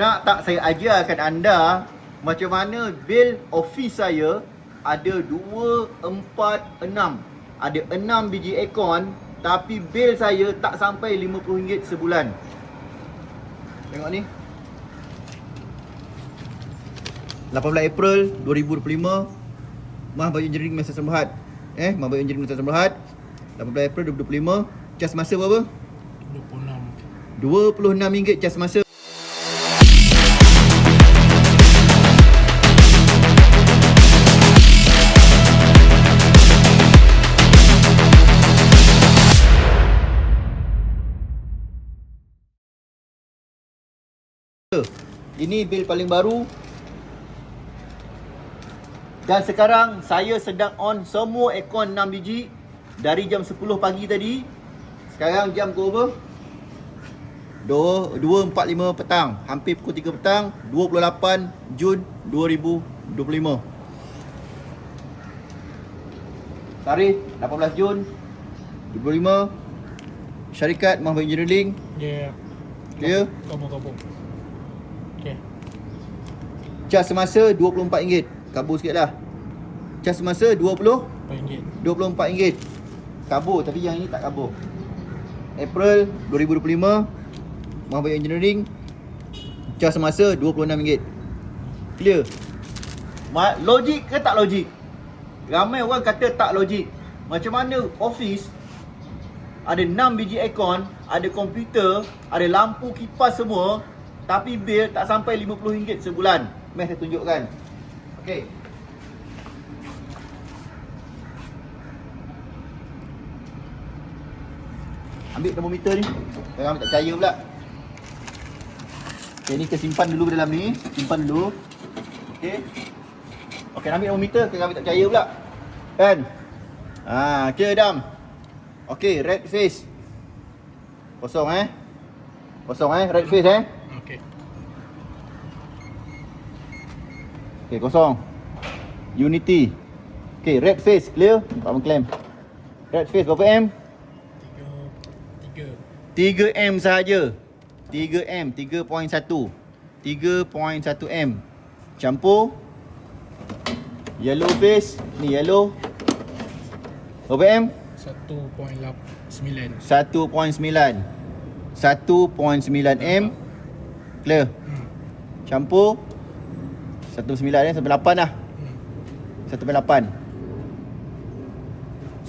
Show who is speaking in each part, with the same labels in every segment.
Speaker 1: Nak tak saya ajarkan anda macam mana bil office saya ada 2, 4, 6. Ada 6 biji aircon tapi bil saya tak sampai RM50 sebulan. Tengok ni. 18 April 2025 Mah Bayu Engineering Masa Sembahat Eh, Mah Bayu Engineering Masa Sembahat 18 April 2025 Cas masa berapa?
Speaker 2: 26
Speaker 1: RM26 cas masa Ini bil paling baru. Dan sekarang saya sedang on semua aircon 6 biji Dari jam 10 pagi tadi. Sekarang jam pukul berapa? 2, 2.45 petang. Hampir pukul 3 petang 28 Jun 2025 Tarikh 18 Jun 2025 Syarikat Mahmud Engineering.
Speaker 2: Ya.
Speaker 1: Clear?
Speaker 2: Kabur kabur Okay
Speaker 1: Cas semasa RM24 Kabur sikit lah. Cas semasa 20
Speaker 2: RM4
Speaker 1: RM24 Kabur. Tapi yang ini tak kabur. April 2025 Mahmud Engineering Cas semasa RM26 Clear? Logik ke tak logik? Ramai orang kata tak logik. Macam mana office Ada 6 biji aircon Ada komputer Ada lampu kipas semua Tapi bil tak sampai RM50 sebulan Meh saya tunjukkan. Okay Ambil termometer ni. Ambil tak percaya pula. Okay ni kita simpan dulu dalam ni. Simpan dulu. Okay Okay ambil termometer Kita ambil tak percaya pula. Kan? Ah, okay Adam. Okay red face. Kosong eh? Kosong eh? Red face eh
Speaker 2: Okay
Speaker 1: kosong. Unity. Okay red face clear? Tak mengklaim Red face berapa M?
Speaker 2: 3 3
Speaker 1: 3M sahaja. 3M 3.1 3.1 M. Campur. Yellow face. Ni yellow. Berapa M?
Speaker 2: 1.9
Speaker 1: 1.9 1.9 M. Clear?
Speaker 2: Hmm.
Speaker 1: Campur 1.9 eh sampai 8 lah.
Speaker 2: Hmm.
Speaker 1: 1.8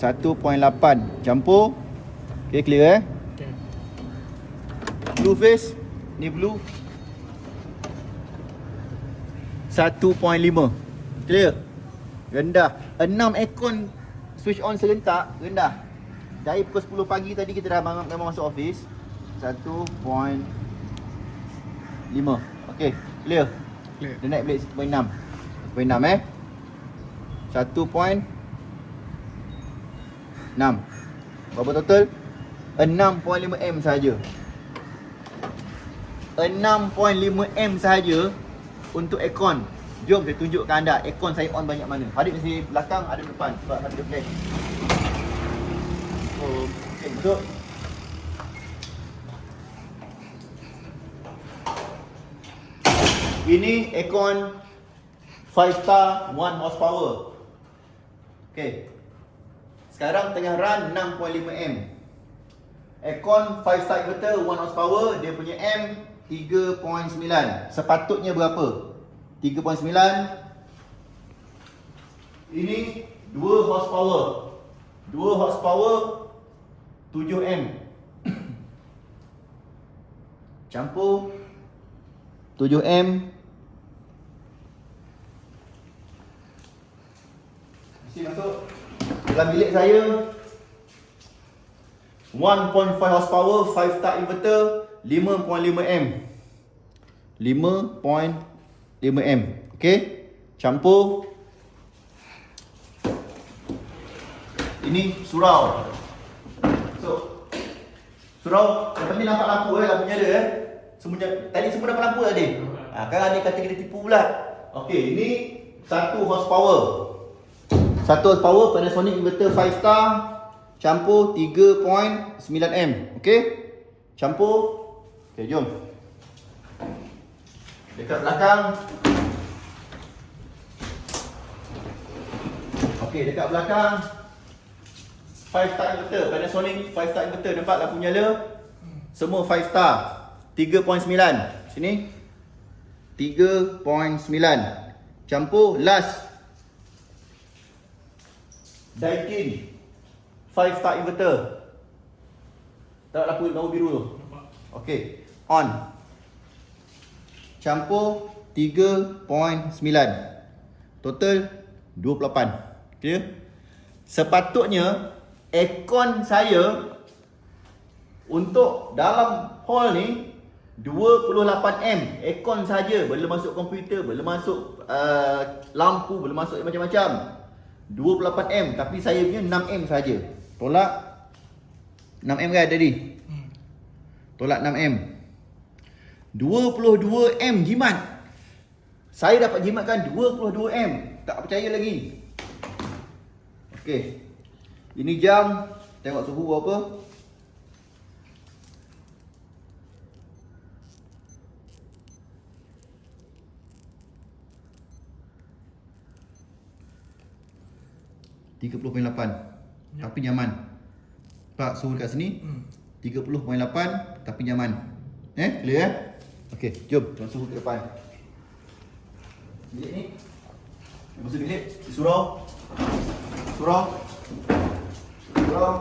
Speaker 1: 1.8 Campur. Okay clear eh?
Speaker 2: Okay
Speaker 1: Blue face. Ni blue. 1.5 Clear? Rendah. 6 aircon Switch on serentak. Rendah. Dari pukul 10 pagi tadi Kita dah memang, memang masuk office. 1.5 Okay Clear Dia naik balik 1.6 1.6 eh? 1.6 Berapa total? 6.5M sahaja. 6.5M sahaja Untuk aircon. Jom saya tunjukkan anda Aircon saya on banyak mana. Hadir mesti belakang Ada depan. Sebab ada plan Oh, okay, masuk Ini aircon 5 star 1 horsepower. Okay. Sekarang tengah run 6.5M Aircon 5 star inverter 1 horsepower Dia punya M 3.9 Sepatutnya berapa? 3.9 Ini 2 horsepower. 2 horsepower 7M Campur 7M Mesti masuk. Dalam bilik saya 1.5 horsepower 5 star inverter 5.5M 5.5M Okay Campur. Ini surau. So Surau Yang penting nampak lampu eh? Lampu nyala eh? Semuanya Tadi semua dapat lampu tadi ha, Kan ada kata kita tipu pula. Okay ini 1 horsepower 1 horsepower Panasonic inverter 5 star Campur 3.9M Okay Campur Okay jom Dekat belakang. Okey, dekat belakang. 5 star inverter, Panasonic 5 star inverter nampak lampu nyala. Semua 5 star. 3.9. Sini. 3.9. Campur last. Daikin 5 star inverter. Tak lampu lampu biru tu. Okey, on. Campur 3.9. Total 28. Clear? Sepatutnya aircon saya untuk dalam hall ni 28M aircon saja belum masuk komputer belum masuk uh, lampu belum masuk macam-macam 28M tapi saya punya 6M saja. Tolak 6M kan tadi.
Speaker 2: Hmm.
Speaker 1: Tolak 6M. 22M jimat. Saya dapat jimatkan 22M. Tak percaya lagi. Okey. Ini jam tengok suhu apa? 30.8 yep.
Speaker 2: Ya.
Speaker 1: tapi nyaman. Pak suhu kat sini
Speaker 2: hmm.
Speaker 1: 30.8 tapi nyaman. Eh, clear eh? Okey, jom tuan suhu ke depan. Bilik ni. Yang masuk bilik, surau. Surau. Surau.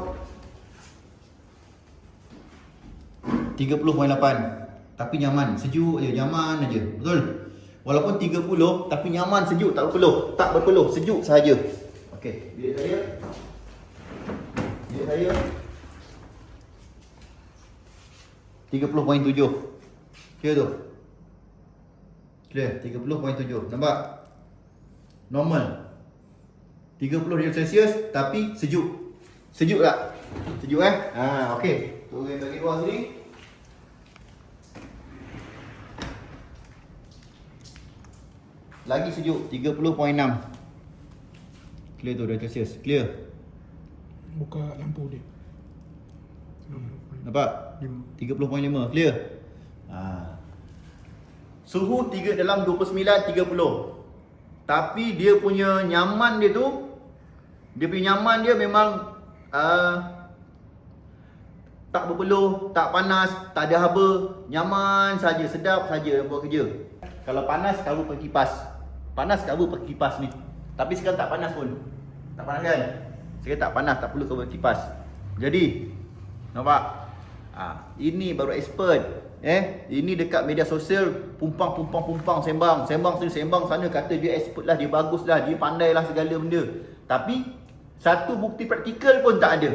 Speaker 1: 30.8 tapi nyaman, sejuk je, nyaman aje. Betul? Walaupun 30 tapi nyaman, sejuk, tak berpeluh, tak berpeluh, sejuk saja. Okey, bilik saya. Bilik saya. 30.7 Clear tu? Clear 30.7 Nampak? Normal. 30 darjah Celsius Tapi sejuk. Sejuk tak? Sejuk eh? Ha, okey. Turun bagi luar sini. Lagi sejuk 30.6 Clear tu darjah Celsius Clear
Speaker 2: Buka lampu dia.
Speaker 1: Nampak? 30.5 Clear? Ha. Suhu 3 dalam 29 30. Tapi dia punya nyaman dia tu dia punya nyaman dia memang uh, tak berpeluh, tak panas, tak ada haba, nyaman saja, sedap saja buat kerja. Kalau panas kau pakai kipas. Panas kau pakai kipas ni. Tapi sekarang tak panas pun. Tak panas kan? Sekarang tak panas, tak perlu kau kipas. Jadi, nampak? Ah, ini baru expert. Eh, ini dekat media sosial pumpang pumpang pumpang sembang, sembang sini sembang sana kata dia expert lah, dia bagus lah, dia pandai lah segala benda. Tapi satu bukti praktikal pun tak ada.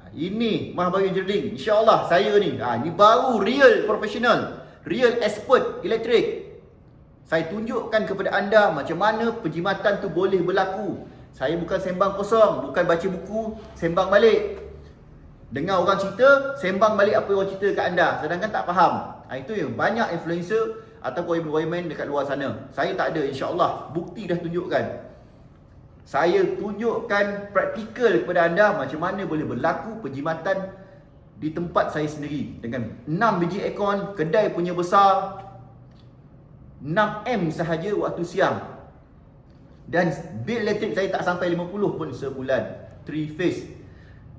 Speaker 1: Ah, Ini Mah Bayu Engineering. InsyaAllah saya ni. Ha, ni baru real professional. Real expert elektrik. Saya tunjukkan kepada anda macam mana penjimatan tu boleh berlaku. Saya bukan sembang kosong. Bukan baca buku, sembang balik. Dengar orang cerita, sembang balik apa orang cerita kat anda. Sedangkan tak faham. Ha, itu yang banyak influencer ataupun women dekat luar sana. Saya tak ada insyaAllah. Bukti dah tunjukkan. Saya tunjukkan praktikal kepada anda macam mana boleh berlaku penjimatan di tempat saya sendiri dengan 6 biji aircon, kedai punya besar 6M sahaja waktu siang. Dan bil elektrik saya tak sampai 50 pun sebulan. 3 phase.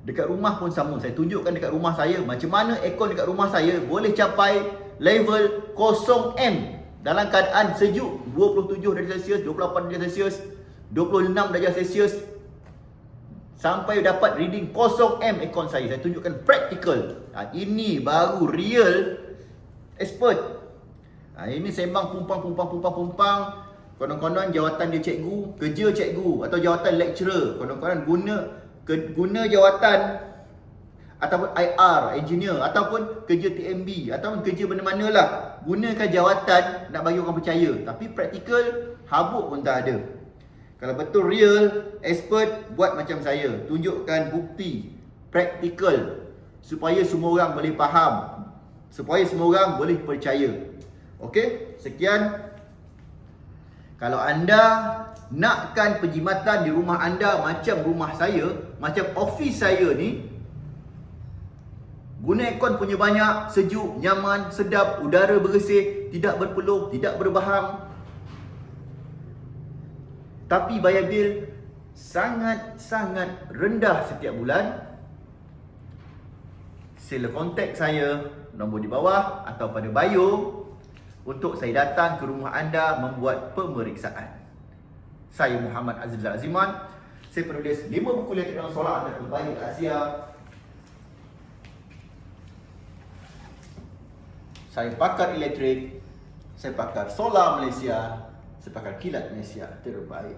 Speaker 1: Dekat rumah pun sama. Saya tunjukkan dekat rumah saya macam mana aircon dekat rumah saya boleh capai level 0M dalam keadaan sejuk 27 darjah Celsius, 28 darjah Celsius, 26 darjah Celsius sampai dapat reading 0M aircon saya. Saya tunjukkan practical. Ha, ini baru real expert. Ha, ini sembang pumpang pumpang pumpang pumpang. Konon-konon jawatan dia cikgu, kerja cikgu atau jawatan lecturer. Konon-konon guna ke, guna jawatan ataupun IR, engineer ataupun kerja TMB ataupun kerja mana-mana lah. Gunakan jawatan nak bagi orang percaya. Tapi praktikal habuk pun tak ada. Kalau betul real, expert buat macam saya. Tunjukkan bukti praktikal supaya semua orang boleh faham. Supaya semua orang boleh percaya. Okey, sekian. Kalau anda nakkan penjimatan di rumah anda macam rumah saya, macam office saya ni, Guna aircon punya banyak, sejuk, nyaman, sedap, udara bersih, tidak berpeluh, tidak berbahang. Tapi bayar bil sangat-sangat rendah setiap bulan. Sila kontak saya nombor di bawah atau pada bio untuk saya datang ke rumah anda membuat pemeriksaan. Saya Muhammad Azizal Aziman. Saya penulis 5 buku elektrik dalam solar anda terbaik Asia. Saya pakar elektrik. Saya pakar solar Malaysia. Saya pakar kilat Malaysia terbaik.